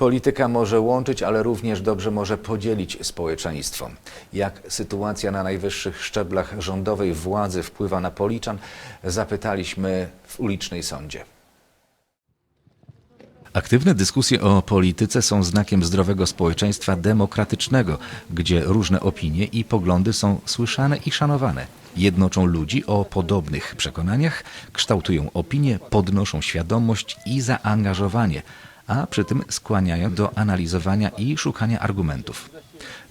Polityka może łączyć, ale również dobrze może podzielić społeczeństwo. Jak sytuacja na najwyższych szczeblach rządowej władzy wpływa na Policzan, zapytaliśmy w ulicznej sądzie. Aktywne dyskusje o polityce są znakiem zdrowego społeczeństwa demokratycznego, gdzie różne opinie i poglądy są słyszane i szanowane. Jednoczą ludzi o podobnych przekonaniach, kształtują opinie, podnoszą świadomość i zaangażowanie, a przy tym skłaniają do analizowania i szukania argumentów.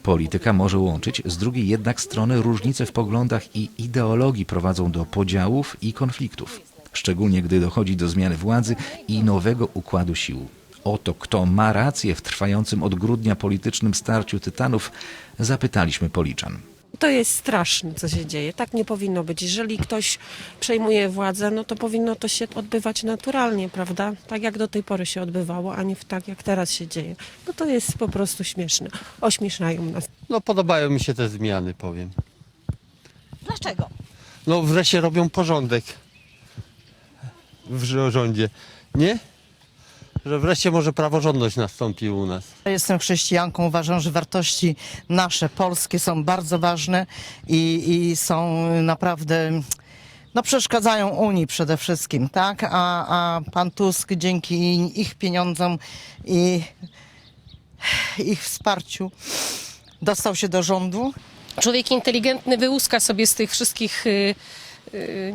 Polityka może łączyć, z drugiej jednak strony różnice w poglądach i ideologii prowadzą do podziałów i konfliktów szczególnie gdy dochodzi do zmiany władzy i nowego układu sił. Oto kto ma rację w trwającym od grudnia politycznym starciu tytanów, zapytaliśmy Policzan. To jest straszne, co się dzieje. Tak nie powinno być. Jeżeli ktoś przejmuje władzę, no to powinno to się odbywać naturalnie, prawda? Tak jak do tej pory się odbywało, a nie w tak jak teraz się dzieje. No to jest po prostu śmieszne. Ośmieszają nas. No podobają mi się te zmiany, powiem. Dlaczego? No wreszcie robią porządek w rz- rządzie, nie? Że wreszcie może praworządność nastąpi u nas. Jestem chrześcijanką, uważam, że wartości nasze, polskie są bardzo ważne i, i są naprawdę, no przeszkadzają Unii przede wszystkim, tak? A, a pan Tusk dzięki ich pieniądzom i ich wsparciu dostał się do rządu. człowiek inteligentny wyłuska sobie z tych wszystkich y, y,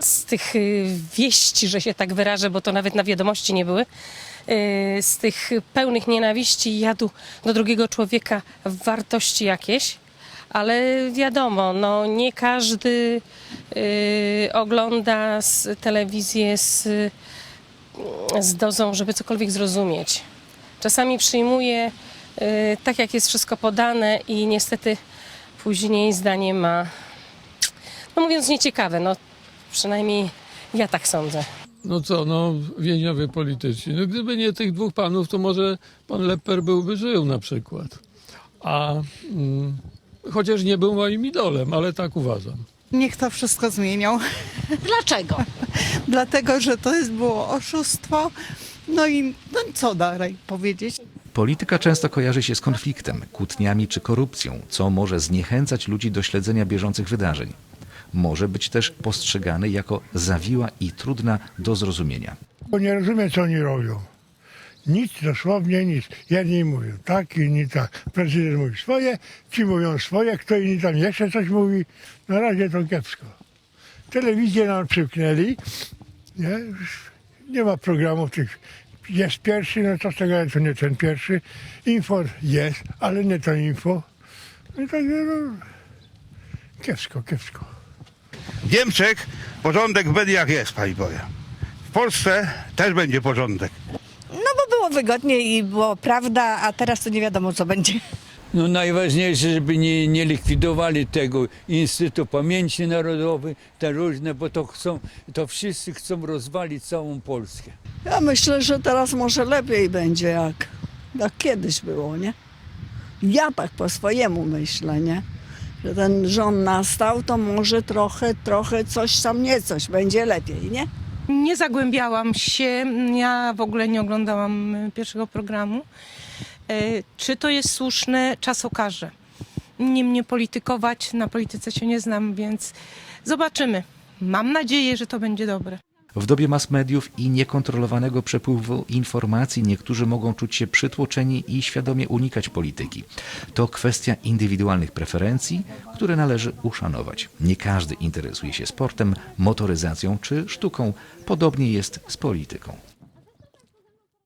z tych y, wieści, że się tak wyrażę, bo to nawet na wiadomości nie były, y, z tych pełnych nienawiści i jadu do drugiego człowieka wartości jakieś. Ale wiadomo, no nie każdy y, ogląda z telewizję z, z dozą, żeby cokolwiek zrozumieć. Czasami przyjmuje tak, jak jest wszystko podane i niestety później zdanie ma, no mówiąc nieciekawe, no przynajmniej ja tak sądzę. No co, no więźniowie polityczni. No gdyby nie tych dwóch panów, to może pan Lepper byłby żył na przykład. A mm, chociaż nie był moim idolem, ale tak uważam. Niech to wszystko zmienią, Dlaczego? dlatego że to jest było oszustwo. No i no co dalej powiedzieć? Polityka często kojarzy się z konfliktem, kłótniami czy korupcją, co może zniechęcać ludzi do śledzenia bieżących wydarzeń. Może być też postrzegany jako zawiła i trudna do zrozumienia. Bo nie rozumiem, co oni robią. Nic, dosłownie nic. Jedni mówią tak, inni tak. Prezydent mówi swoje, ci mówią swoje, kto inni tam jeszcze coś mówi. Na razie to kiepsko. Telewizję nam przymknęli. Nie, nie ma programów tych. Jest pierwszy, no co z tego, to nie ten pierwszy. Info jest, ale nie to info. No i tak, no, kiepsko, kiepsko. W Niemczech porządek w mediach jest, pani powiem. W Polsce też będzie porządek. No bo było wygodnie i było prawda, a teraz to nie wiadomo co będzie. No najważniejsze, żeby nie, nie likwidowali tego Instytutu Pamięci Narodowej, te różne, bo to chcą, to wszyscy chcą rozwalić całą Polskę. Ja myślę, że teraz może lepiej będzie jak, jak kiedyś było, nie? Ja tak po swojemu myślę, nie? Ten rząd nastał, to może trochę, trochę coś tam nie coś, będzie lepiej, nie? Nie zagłębiałam się, ja w ogóle nie oglądałam y, pierwszego programu. E, Czy to jest słuszne? Czas okaże. Nie mnie politykować, na polityce się nie znam, więc zobaczymy. Mam nadzieję, że to będzie dobre. W dobie mass mediów i niekontrolowanego przepływu informacji niektórzy mogą czuć się przytłoczeni i świadomie unikać polityki. To kwestia indywidualnych preferencji, które należy uszanować. Nie każdy interesuje się sportem, motoryzacją czy sztuką. Podobnie jest z polityką.